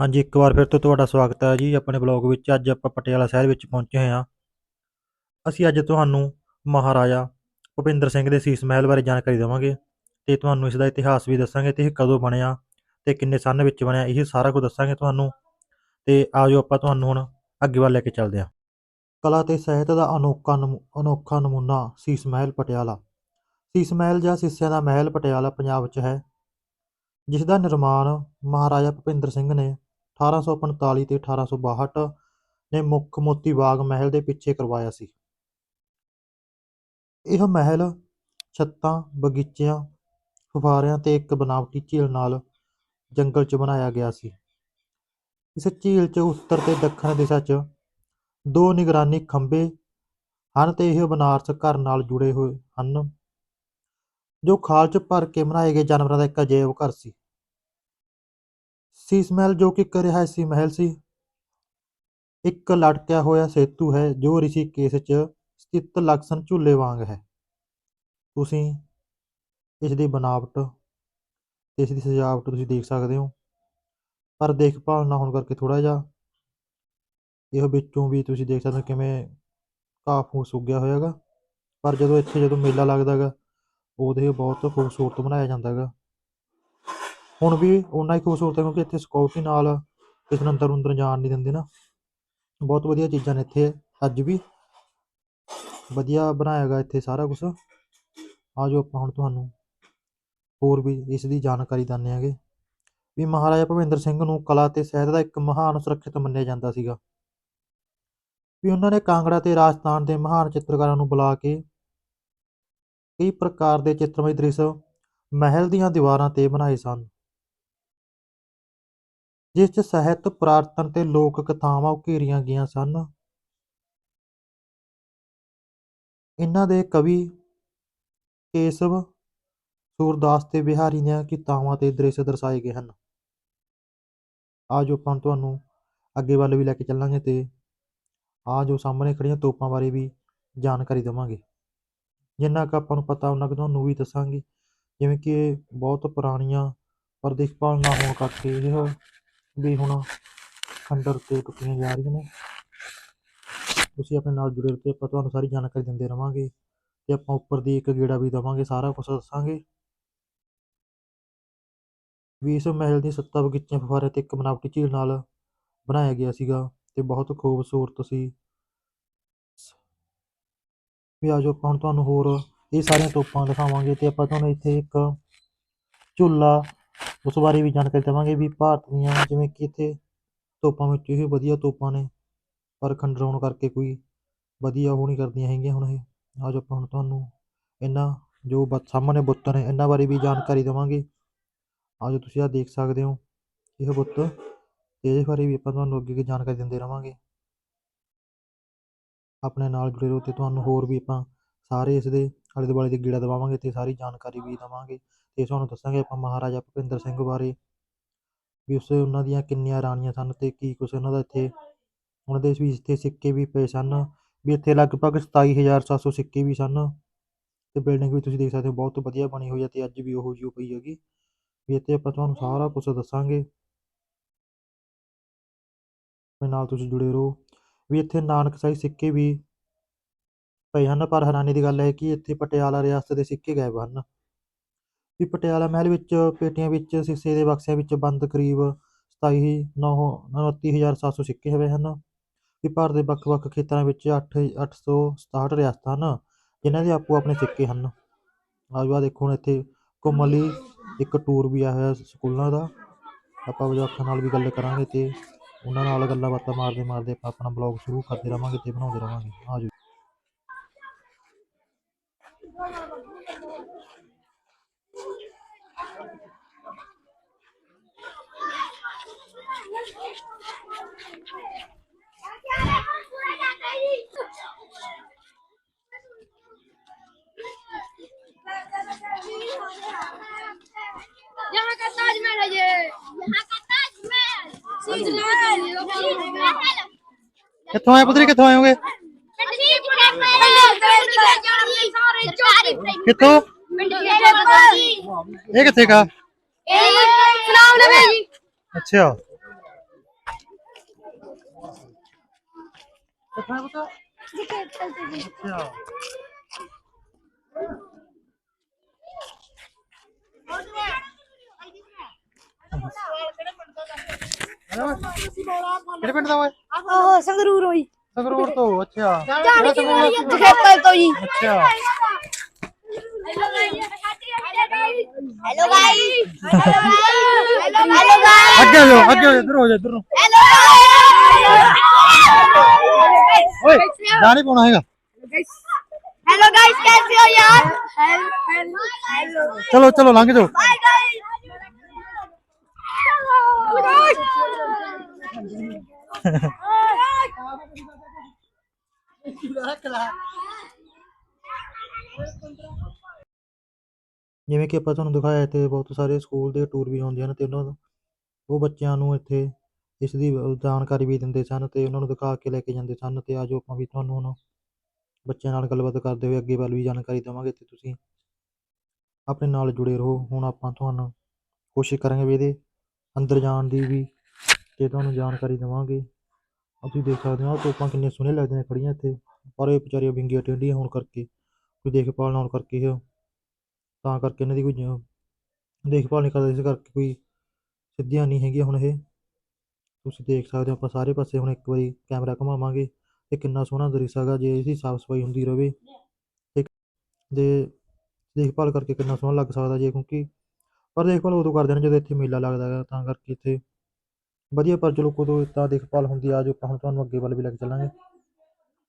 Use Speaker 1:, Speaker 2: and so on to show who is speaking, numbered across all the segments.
Speaker 1: ਹਾਂਜੀ, ਇੱਕ ਵਾਰ ਫਿਰ ਤੋਂ ਤੁਹਾਡਾ ਸਵਾਗਤ ਹੈ ਜੀ ਆਪਣੇ ਬਲੌਗ ਵਿੱਚ। ਅੱਜ ਆਪਾਂ ਪਟਿਆਲਾ ਸ਼ਹਿਰ ਵਿੱਚ ਪਹੁੰਚੇ ਹੋਏ ਹਾਂ। ਅਸੀਂ ਅੱਜ ਤੁਹਾਨੂੰ ਮਹਾਰਾਜਾ ਭੁਪਿੰਦਰ ਸਿੰਘ ਦੇ ਸੀਸ ਮਹਿਲ ਬਾਰੇ ਜਾਣਕਾਰੀ ਦੇਵਾਂਗੇ ਤੇ ਤੁਹਾਨੂੰ ਇਸ ਦਾ ਇਤਿਹਾਸ ਵੀ ਦੱਸਾਂਗੇ ਤੇ ਇਹ ਕਦੋਂ ਬਣਿਆ ਤੇ ਕਿੰਨੇ ਸੰਨ ਵਿੱਚ ਬਣਿਆ, ਇਹ ਸਾਰਾ ਕੁਝ ਦੱਸਾਂਗੇ ਤੁਹਾਨੂੰ। ਤੇ ਆਜੋ ਆਪਾਂ ਤੁਹਾਨੂੰ ਹੁਣ ਅੱਗੇ ਵੱਲ ਲੈ ਕੇ ਚੱਲਦੇ ਹਾਂ। ਕਲਾ ਤੇ ਸਾਹਿਤ ਦਾ ਅਨੋਖਾ ਨਮੂ- ਅਨੋਖਾ ਨਮੂਨਾ ਸੀਸ ਮਹਿਲ ਪਟਿਆਲਾ। ਸੀਸ ਮਹਿਲ ਜਾਂ ਸੀਸਿਆਂ ਦਾ ਮਹਿਲ ਪਟਿਆਲਾ ਪੰਜਾਬ ਵਿੱਚ ਹੈ, ਜਿਸ ਦਾ ਨਿਰਮਾਣ ਮਹਾਰਾਜਾ ਭੁਪਿੰਦਰ ਸਿੰਘ ਨੇ 1845 ਤੇ 1862 ਨੇ ਮੁੱਖ ਮੋਤੀ ਬਾਗ ਮਹਿਲ ਦੇ ਪਿੱਛੇ ਕਰਵਾਇਆ ਸੀ। ਇਹ ਮਹਿਲ ਛੱਤਾਂ, ਬਗੀਚਿਆਂ, ਫੁਹਾਰਿਆਂ ਤੇ ਇੱਕ ਬਨਾਵਟੀ ਝੀਲ ਨਾਲ ਜੰਗਲ 'ਚ ਬਣਾਇਆ ਗਿਆ ਸੀ। ਇਸ ਝੀਲ 'ਚ ਉੱਤਰ ਤੇ ਦੱਖਣ ਦਿਸ਼ਾ 'ਚ ਦੋ ਨਿਗਰਾਨੀ ਖੰਭੇ ਹਨ ਤੇ ਇਹ ਬਨਾਰਸ ਘਰ ਨਾਲ ਜੁੜੇ ਹੋਏ ਹਨ, ਜੋ ਖਾਲ 'ਚ ਭਰ ਕੇ ਬਣਾਏ ਗਏ ਜਾਨਵਰਾਂ ਦਾ ਇੱਕ ਅਜੈਬ ਘਰ ਸੀ। ਸੀਸ ਮਹਿਲ ਜੋ ਕਿ ਇੱਕ ਰਿਹਾਇਸ਼ੀ ਮਹਿਲ ਸੀ। ਇੱਕ ਲਟਕਿਆ ਹੋਇਆ ਸੇਤੂ ਹੈ ਜੋ ਰਿਸ਼ੀਕੇਸ਼ 'ਚ ਸਥਿਤ ਲਕਸਨ ਝੂਲੇ ਵਾਂਗ ਹੈ। ਤੁਸੀਂ ਇਸ ਦੀ ਬਣਾਵਟ ਤੇ ਇਸ ਦੀ ਸਜਾਵਟ ਤੁਸੀਂ ਦੇਖ ਸਕਦੇ ਹੋ। ਪਰ ਦੇਖਭਾਲ ਨਾ ਹੋਣ ਕਰਕੇ ਥੋੜਾ ਜਿਹਾ ਇਹ ਵਿੱਚੋਂ ਵੀ ਤੁਸੀਂ ਦੇਖ ਸਕਦੇ ਹੋ ਕਿਵੇਂ ਘਾਹ ਫੂਸ ਉੱਗਿਆ ਹੋਇਆ ਹੈਗਾ ਪਰ ਜਦੋਂ ਇੱਥੇ ਜਦੋਂ ਮੇਲਾ ਲੱਗਦਾ ਹੈਗਾ ਉਦੋਂ ਇਹ ਬਹੁਤ ਖੂਬਸੂਰਤ ਬਣਾਇਆ ਜਾਂਦਾ ਹੈਗਾ। ਹੁਣ ਵੀ ਓਨਾ ਹੀ ਖੂਬਸੂਰਤ ਹੈ ਕਿਉਂਕਿ ਇੱਥੇ ਸਿਕਿਉਰਿਟੀ ਨਾਲ ਕਿਸੇ ਨੂੰ ਅੰਦਰ ਅੰਦਰ ਜਾਣ ਨਹੀਂ ਦਿੰਦੇ ਨਾ। ਬਹੁਤ ਵਧੀਆ ਚੀਜ਼ਾਂ ਨੇ ਇੱਥੇ, ਅੱਜ ਵੀ। ਵਧੀਆ ਬਣਾਇਆ ਗਾ ਇੱਥੇ ਸਾਰਾ ਕੁਝ ਆਜੋ ਆਪਾਂ ਹੁਣ ਤੁਹਾਨੂੰ ਹੋਰ ਵੀ ਇਸ ਦੀ ਜਾਣਕਾਰੀ ਦਿੰਦੇ ਹੈਗੇ ਵੀ ਮਹਾਰਾਜਾ ਭੁਪਿੰਦਰ ਸਿੰਘ ਨੂੰ ਕਲਾ ਤੇ ਸਾਹਿਤ ਦਾ ਇੱਕ ਮਹਾਨ ਸੁਰੱਖਿਅਤ ਮੰਨਿਆ ਜਾਂਦਾ ਸੀਗਾ। ਵੀ ਉਹਨਾਂ ਨੇ ਕਾਂਗੜਾ ਤੇ ਰਾਜਸਥਾਨ ਦੇ ਮਹਾਨ ਚਿੱਤਰਕਾਰਾਂ ਨੂੰ ਬੁਲਾ ਕੇ ਕਈ ਪ੍ਰਕਾਰ ਦੇ ਚਿੱਤਰਮਈ ਦ੍ਰਿਸ਼ ਮਹਿਲ ਦੀਆਂ ਦੀਵਾਰਾਂ ਤੇ ਬਣਾਏ ਸਨ। ਜਿਸ 'ਚ ਸਾਹਿਤ ਪੁਰਾਤਨ ਤੇ ਲੋਕ ਕਥਾਵਾਂ ਉਕੇਰੀਆਂ ਗਈਆਂ ਸਨ। ਇਹਨਾਂ ਦੇ ਕਵੀ ਕੇਸਵ ਸੂਰਦਾਸ ਤੇ ਬਿਹਾਰੀ ਦੀਆਂ ਕਿਤਾਵਾਂ ਤੇ ਦ੍ਰਿਸ਼ ਦਰਸਾਏ ਗਏ ਹਨ। ਆਜੋ ਆਪਾਂ ਤੁਹਾਨੂੰ ਅੱਗੇ ਵੱਲ ਵੀ ਲੈ ਕੇ ਚੱਲਾਂਗੇ ਤੇ ਆ ਜੋ ਸਾਹਮਣੇ ਖੜੀਆਂ ਤੋਪਾਂ ਬਾਰੇ ਵੀ ਜਾਣਕਾਰੀ ਦੇਵਾਂਗੇ। ਜਿੰਨਾ ਕੁ ਆਪਾਂ ਨੂੰ ਪਤਾ, ਉਹਨਾਂ ਕੁ ਤੁਹਾਨੂੰ ਵੀ ਦੱਸਾਂਗੇ। ਜਿਵੇਂ ਕਿ ਇਹ ਬਹੁਤ ਪੁਰਾਣੀਆਂ ਪਰ ਦੇਖਭਾਲ ਨਾ ਹੋਣ ਕਰਕੇ ਇਹ ਵੀ ਹੁਣ ਖੰਡਰ ਤੇ ਟੁੱਟੀਆਂ ਜਾ ਰਹੀਆਂ ਨੇ। ਤੁਸੀਂ ਆਪਣੇ ਨਾਲ ਜੁੜੇ ਰਹੋ ਤੇ ਆਪਾਂ ਤੁਹਾਨੂੰ ਸਾਰੀ ਜਾਣਕਾਰੀ ਦਿੰਦੇ ਰਵਾਂਗੇ ਤੇ ਆਪਾਂ ਉੱਪਰ ਦੀ ਇੱਕ ਗੇੜਾ ਵੀ ਦੇਵਾਂਗੇ, ਸਾਰਾ ਕੁਝ ਦੱਸਾਂਗੇ। ਵੀ ਇਸ ਮਹਿਲ ਦੀ ਸੱਤਾ ਬਗੀਚੇ ਫੁਹਾਰੇ ਤੇ ਇੱਕ ਬਨਾਵਟੀ ਝੀਲ ਨਾਲ ਬਣਾਇਆ ਗਿਆ ਸੀਗਾ ਤੇ ਬਹੁਤ ਖੂਬਸੂਰਤ ਸੀ। ਵੀ ਆਜੋ ਆਪਾਂ ਹੁਣ ਤੁਹਾਨੂੰ ਹੋਰ ਇਹ ਸਾਰੀਆਂ ਤੋਪਾਂ ਦਿਖਾਵਾਂਗੇ ਤੇ ਆਪਾਂ ਤੁਹਾਨੂੰ ਇੱਥੇ ਇੱਕ ਝੂਲਾ ਉਸ ਬਾਰੇ ਵੀ ਜਾਣਕਾਰੀ ਦੇਵਾਂਗੇ ਵੀ ਭਾਰਤ ਦੀਆਂ ਜਿਵੇਂ ਕਿ ਇੱਥੇ ਤੋਪਾਂ ਵਿੱਚ ਇਹ ਵਧੀਆ ਤੋਪਾਂ ਨੇ, ਪਰ ਖੰਡਰਾਉਣ ਕਰਕੇ ਕੋਈ ਵਧੀਆ ਉਹ ਨਹੀਂ ਕਰਦੀਆਂ ਹੈਗੀਆਂ ਹੁਣ ਇਹ। ਅੱਜ ਆਪਾਂ ਹੁਣ ਤੁਹਾਨੂੰ ਇਹਨਾਂ ਜੋ ਬ ਸਾਹਮਣੇ ਬੁੱਤ ਨੇ, ਇਹਨਾਂ ਬਾਰੇ ਵੀ ਜਾਣਕਾਰੀ ਦੇਵਾਂਗੇ। ਅੱਜ ਤੁਸੀਂ ਆ ਦੇਖ ਸਕਦੇ ਹੋ, ਇਹ ਬੁੱਤ ਤੇ ਇਹਦੇ ਬਾਰੇ ਵੀ ਆਪਾਂ ਤੁਹਾਨੂੰ ਅੱਗੇ ਅੱਗੇ ਜਾਣਕਾਰੀ ਦਿੰਦੇ ਰਵਾਂਗੇ। ਆਪਣੇ ਨਾਲ ਜੁੜੇ ਰਹੋ ਤੇ ਤੁਹਾਨੂੰ ਹੋਰ ਵੀ ਆਪਾਂ ਸਾਰੇ ਇਸ ਦੇ ਆਲੇ ਦੁਆਲੇ ਦੇ ਗੇੜਾ ਦਵਾਵਾਂਗੇ ਤੇ ਸਾਰੀ ਜਾਣਕਾਰੀ ਵੀ ਦੇਵਾਂਗੇ। ਅਤੇ ਤੁਹਾਨੂੰ ਦੱਸਾਂਗੇ ਆਪਾਂ ਮਹਾਰਾਜਾ ਭੁਪਿੰਦਰ ਸਿੰਘ ਬਾਰੇ ਵੀ ਉਸ ਉਹਨਾਂ ਦੀਆਂ ਕਿੰਨੀਆਂ ਰਾਣੀਆਂ ਸਨ ਅਤੇ ਕੀ ਕੁਛ ਉਹਨਾਂ ਦਾ ਇੱਥੇ ਉਹਨਾਂ ਦੇ ਵੀ ਇੱਥੇ ਸਿੱਕੇ ਵੀ ਪਏ ਸਨ, ਵੀ ਇੱਥੇ ਲਗਭਗ 27700 ਸਿੱਕੇ ਵੀ ਸਨ ਤੇ ਬਿਲਡਿੰਗ ਵੀ ਤੁਸੀਂ ਦੇਖ ਸਕਦੇ ਹੋ, ਬਹੁਤ ਵਧੀਆ ਬਣੀ ਹੋਈ ਹੈ ਤੇ ਅੱਜ ਵੀ ਉਹੋ ਜਿਹੀ ਪਈ ਹੈਗੀ। ਵੀ ਇੱਥੇ ਆਪਾਂ ਤੁਹਾਨੂੰ ਸਾਰਾ ਕੁਝ ਦੱਸਾਂਗੇ। ਆਪਣੇ ਨਾਲ ਤੁਸੀਂ ਜੁੜੇ ਰਹੋ। ਵੀ ਇੱਥੇ ਨਾਨਕ ਨਾਨਕਸ਼ਾਹੀ ਸਿੱਕੇ ਵੀ ਪਏ ਹਨ, ਪਰ ਹੈਰਾਨੀ ਦੀ ਗੱਲ ਹੈ ਕਿ ਇੱਥੇ ਪਟਿਆਲਾ ਰਿਆਸਤ ਦੇ ਸਿੱਕੇ ਗਾਇਬ ਹਨ। ਵੀ ਪਟਿਆਲਾ ਮਹਿਲ ਵਿੱਚ, ਪੇਟੀਆਂ ਵਿੱਚ ਸਿੱਸੇ ਦੇ ਬਕਸਿਆਂ ਵਿੱਚ ਬੰਦ ਕਰੀਬ 27 9 29700 ਸਿੱਕੇ ਹੋਏ ਹਨ। ਵੀ ਭਾਰਤ ਦੇ ਵੱਖ-ਵੱਖ ਖੇਤਰਾਂ ਵਿੱਚ 8 867 ਰਿਆਸਤਾਂ ਹਨ, ਜਿਨ੍ਹਾਂ ਦੇ ਆਪੋ ਆਪਣੇ ਸਿੱਕੇ ਹਨ। ਆਜੋ ਆ ਦੇਖੋ ਹੁਣ ਇੱਥੇ ਘੁੰਮਣ ਲਈ ਇੱਕ ਟੂਰ ਵੀ ਆਇਆ ਹੋਇਆ ਸਕੂਲਾਂ ਦਾ। ਆਪਾਂ ਵਿਦਿਆਰਥੀਆਂ ਨਾਲ ਵੀ ਗੱਲ ਕਰਾਂਗੇ ਤੇ ਉਹਨਾਂ ਨਾਲ ਗੱਲਾਂ ਬਾਤਾਂ ਮਾਰਦੇ ਮਾਰਦੇ ਆਪਾਂ ਆਪਣਾ ਬਲੌਗ ਸ਼ੁਰੂ ਕਰਦੇ ਰਵਾਂਗੇ ਤੇ ਬਣਾਉਂਦੇ ਰਵਾਂਗੇ। ਆਜੋ।
Speaker 2: यहाँ का ताजमहल है ये यहाँ का ताजमहल ताजमहल
Speaker 1: ਕਿੱਥੋਂ ਆਏ ਪੁੱਤਰੀ ਕਿੱਥੋਂ ਆਏ ਹੋਗੇ ਕਿੱਥੋਂ ਪਿੰਡ ਕਿਹੜੇ ਪਿੰਡ ਦਾ ਓਏ?
Speaker 2: ਉਹ ਸੰਗਰੂਰ ਹੋਈ।
Speaker 1: ਸੰਗਰੂਰ ਤੋਂ ਅੱਛਾ।
Speaker 2: ਕਿਹੜਾ ਸੰਗਰੂਰ? ਜਖੇਪਲ ਤੋਂ ਜੀ।
Speaker 1: ਅੱਛਾ।
Speaker 2: hello guys hello guys hello guys
Speaker 1: ਅੱਗੇ ਹੋ ਜਾਓ ਅੱਗੇ ਹੋ ਜਾਓ ਇੱਧਰ ਹੋ ਜਾਓ ਇੱਧਰ ਨੂੰ
Speaker 2: हेलो
Speaker 1: ਓਏ ਜਾ ਨਹੀਂ ਪਾਉਣਾ ਹੈਗਾ
Speaker 2: हेलो गाइस कैसे हो यार हेलो हेलो
Speaker 1: ਚਲੋ ਚਲੋ ਲੰਘ ਜਾਓ
Speaker 2: बाय गाइस
Speaker 1: ਜਿਵੇਂ ਕਿ ਆਪਾਂ ਤੁਹਾਨੂੰ ਦਿਖਾਇਆ ਇੱਥੇ ਬਹੁਤ ਸਾਰੇ ਸਕੂਲ ਦੇ ਟੂਰ ਵੀ ਹੁੰਦੇ ਹਨ ਅਤੇ ਉਹਨਾਂ ਨੂੰ, ਉਹ ਬੱਚਿਆਂ ਨੂੰ ਇੱਥੇ ਇਸ ਦੀ ਜਾਣਕਾਰੀ ਵੀ ਦਿੰਦੇ ਸਨ ਅਤੇ ਉਹਨਾਂ ਨੂੰ ਦਿਖਾ ਕੇ ਲੈ ਕੇ ਜਾਂਦੇ ਸਨ ਅਤੇ ਆ ਆਜੋ ਆਪਾਂ ਵੀ ਤੁਹਾਨੂੰ ਹੁਣ ਬੱਚਿਆਂ ਨਾਲ ਗੱਲਬਾਤ ਕਰਦੇ ਹੋਏ ਅੱਗੇ ਵੱਲ ਵੀ ਜਾਣਕਾਰੀ ਦੇਵਾਂਗੇ ਤੇ ਤੁਸੀਂ ਆਪਣੇ ਨਾਲ ਜੁੜੇ ਰਹੋ। ਹੁਣ ਆਪਾਂ ਤੁਹਾਨੂੰ ਕੋਸ਼ਿਸ਼ ਕਰਾਂਗੇ ਵੀ ਇਹਦੇ ਅੰਦਰ ਜਾਣ ਦੀ ਵੀ ਤੇ ਤੁਹਾਨੂੰ ਜਾਣਕਾਰੀ ਦੇਵਾਂਗੇ। ਆਹ ਤੁਸੀਂ ਦੇਖ ਸਕਦੇ ਹੋ ਆਹ ਤੋਪਾਂ ਕਿੰਨੇ ਸੋਹਣੇ ਲੱਗਦੇ ਨੇ ਖੜੀਆਂ ਇੱਥੇ। ਪਰ ਇਹ ਵਿਚਾਰੀਆਂ ਵਿੰਗੀਆਂ ਟੇਢੀਆਂ ਹੋਣ ਕਰਕੇ, ਕੋਈ ਦੇਖਭਾਲ ਨਾ ਹੋਣ ਕਰਕੇ ਇਹ ਤਾਂ ਕਰਕੇ ਇਹਨਾਂ ਦੀ ਕੋਈ ਜ- ਦੇਖਭਾਲ ਨਹੀਂ ਕਰਦੇ, ਇਸ ਕਰਕੇ ਕੋਈ ਸਿੱਧੀਆਂ ਨਹੀਂ ਹੈਗੀਆਂ ਹੁਣ ਇਹ। ਤੁਸੀਂ ਦੇਖ ਸਕਦੇ ਹੋ ਆਪਾਂ ਸਾਰੇ ਪਾਸੇ ਹੁਣ ਇੱਕ ਵਾਰੀ ਕੈਮਰਾ ਘੁਮਾਵਾਂਗੇ ਤੇ ਕਿੰਨਾ ਸੋਹਣਾ ਦ੍ਰਿਸ਼ ਹੈਗਾ, ਜੇ ਇਹਦੀ ਸਾਫ਼ ਸਫ਼ਾਈ ਹੁੰਦੀ ਰਹੇ ਤੇ ਦੇ ਦੇਖਭਾਲ ਕਰਕੇ ਕਿੰਨਾ ਸੋਹਣਾ ਲੱਗ ਸਕਦਾ ਜੇ, ਕਿਉਂਕਿ ਪਰ ਦੇਖਭਾਲ ਉਦੋਂ ਕਰਦੇ ਨੇ ਜਦੋਂ ਇੱਥੇ ਮੇਲਾ ਲੱਗਦਾ ਹੈਗਾ, ਤਾਂ ਕਰਕੇ ਇੱਥੇ ਵਧੀਆ, ਪਰ ਚਲੋ ਕਦੋਂ ਤਾਂ ਦੇਖਭਾਲ ਹੁੰਦੀ ਆ ਜੋ ਆਪਾਂ ਹੁਣ ਤੁਹਾਨੂੰ ਅੱਗੇ ਵੱਲ ਵੀ ਲੈ ਕੇ ਚੱਲਾਂਗੇ।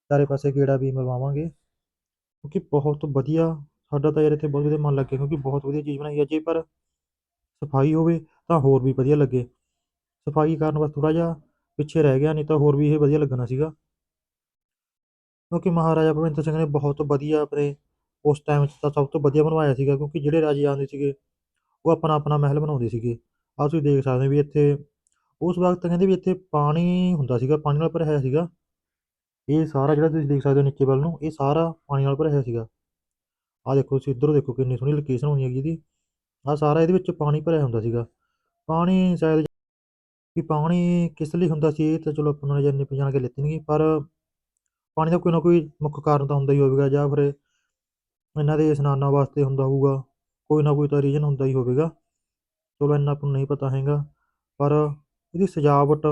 Speaker 1: ਚਾਰੇ ਪਾਸੇ ਗੇੜਾ ਵੀ ਮਰਵਾਵਾਂਗੇ ਕਿਉਂਕਿ ਬਹੁਤ ਵਧੀਆ ਸਾਡਾ ਤਾਂ ਯਾਰ ਇੱਥੇ ਬਹੁਤ ਵਧੀਆ ਮਨ ਲੱਗਿਆ ਕਿਉਂਕਿ ਬਹੁਤ ਵਧੀਆ ਚੀਜ਼ ਬਣਾਈ ਹੈ ਜੇ, ਪਰ ਸਫ਼ਾਈ ਹੋਵੇ ਤਾਂ ਹੋਰ ਵੀ ਵਧੀਆ ਲੱਗੇ। ਸਫ਼ਾਈ ਕਾਰਨ ਬਸ ਥੋੜਾ ਜਿਹਾ ਪਿੱਛੇ ਰਹਿ ਗਿਆ, ਨਹੀਂ ਤਾਂ ਹੋਰ ਵੀ ਇਹ ਵਧੀਆ ਲੱਗਣਾ ਸੀਗਾ। ਕਿਉਂਕਿ ਮਹਾਰਾਜਾ ਭਗਵੰਤ ਸਿੰਘ ਨੇ ਬਹੁਤ ਵਧੀਆ ਆਪਣੇ ਉਸ ਟਾਈਮ 'ਚ ਤਾਂ ਸਭ ਤੋਂ ਵਧੀਆ ਬਣਵਾਇਆ ਸੀਗਾ, ਕਿਉਂਕਿ ਜਿਹੜੇ ਰਾਜੇ ਆਉਂਦੇ ਸੀਗੇ, ਉਹ ਆਪਣਾ ਆਪਣਾ ਮਹਿਲ ਬਣਾਉਂਦੇ ਸੀਗੇ। ਆਹ ਤੁਸੀਂ ਦੇਖ ਸਕਦੇ ਹੋ ਵੀ ਇੱਥੇ ਉਸ ਵਕਤ ਕਹਿੰਦੇ ਵੀ ਇੱਥੇ ਪਾਣੀ ਹੁੰਦਾ ਸੀਗਾ, ਪਾਣੀ ਨਾਲ ਭਰਿਆ ਹੋਇਆ ਸੀਗਾ। ਇਹ ਸਾਰਾ ਜਿਹੜਾ ਤੁਸੀਂ ਦੇਖ ਸਕਦੇ ਹੋ ਨੀਚੇ ਵੱਲ ਨੂੰ, ਇਹ ਸਾਰਾ ਪਾਣੀ ਨਾਲ ਭਰਿਆ ਹੋਇਆ ਸੀਗਾ। ਆਹ ਦੇਖੋ ਤੁਸੀਂ ਇੱਧਰੋਂ ਦੇਖੋ ਕਿੰਨੀ ਸੋਹਣੀ ਲੋਕੇਸ਼ਨ ਹੋਣੀ ਹੈਗੀ ਇਹਦੀ। ਆਹ ਸਾਰਾ ਇਹਦੇ ਵਿੱਚ ਪਾਣੀ ਭਰਿਆ ਹੁੰਦਾ ਸੀਗਾ। ਪਾਣੀ ਸ਼ਾਇਦ ਵੀ ਪਾਣੀ ਕਿਸ ਲਈ ਹੁੰਦਾ ਸੀ ਇਹ ਤਾਂ ਚਲੋ ਆਪਾਂ ਨੂੰ ਇੰਨੀ ਪਛਾਣ ਕੇ ਲੈਤੀ ਨਹੀਂ ਪਰ ਪਾਣੀ ਦਾ ਕੋਈ ਨਾ ਕੋਈ ਮੁੱਖ ਕਾਰਨ ਤਾਂ ਹੁੰਦਾ ਹੀ ਹੋਵੇਗਾ ਜਾਂ ਫਿਰ ਇਹਨਾਂ ਦੇ ਇਸ਼ਨਾਨਾਂ ਵਾਸਤੇ ਹੁੰਦਾ ਹੋਊਗਾ, ਕੋਈ ਨਾ ਕੋਈ ਤਾਂ ਰੀਜ਼ਨ ਹੁੰਦਾ ਹੀ ਹੋਵੇਗਾ। ਚਲੋ ਇੰਨਾ ਆਪਾਂ ਨੂੰ ਨਹੀਂ ਪਤਾ ਹੈਗਾ, ਪਰ ਇਹਦੀ ਸਜਾਵਟ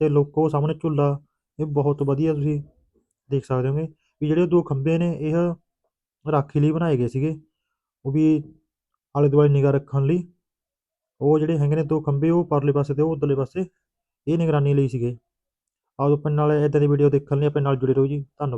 Speaker 1: ਤੇ ਲੋਕੋ ਸਾਹਮਣੇ ਝੂਲਾ, ਇਹ ਬਹੁਤ ਵਧੀਆ ਤੁਸੀਂ ਦੇਖ ਸਕਦੇ ਹੋਗੇ ਵੀ ਜਿਹੜੇ ਦੋ ਖੰਭੇ ਨੇ, ਇਹ ਰਾਖੀ ਲਈ ਬਣਾਏ ਗਏ ਸੀਗੇ। ਉਹ ਵੀ ਆਲੇ ਦੁਆਲੇ ਨਿਗਾਹ ਰੱਖਣ ਲਈ। ਉਹ ਜਿਹੜੇ ਹੈਗੇ ਨੇ ਦੋ ਖੰਭੇ, ਉਹ ਪਰਲੇ ਪਾਸੇ ਤੇ ਉਹ ਉਧਰਲੇ ਪਾਸੇ। ਇਹ ਨਿਗਰਾਨੀ ਲਈ ਸੀਗੇ। ਆਓ ਆਪਣੇ ਨਾਲ ਇਦਾਂ ਦੀ ਵੀਡੀਓ ਦੇਖਣ ਲਈ ਆਪਣੇ ਨਾਲ ਜੁੜੇ ਰਹੋ ਜੀ। ਧੰਨਵਾਦ।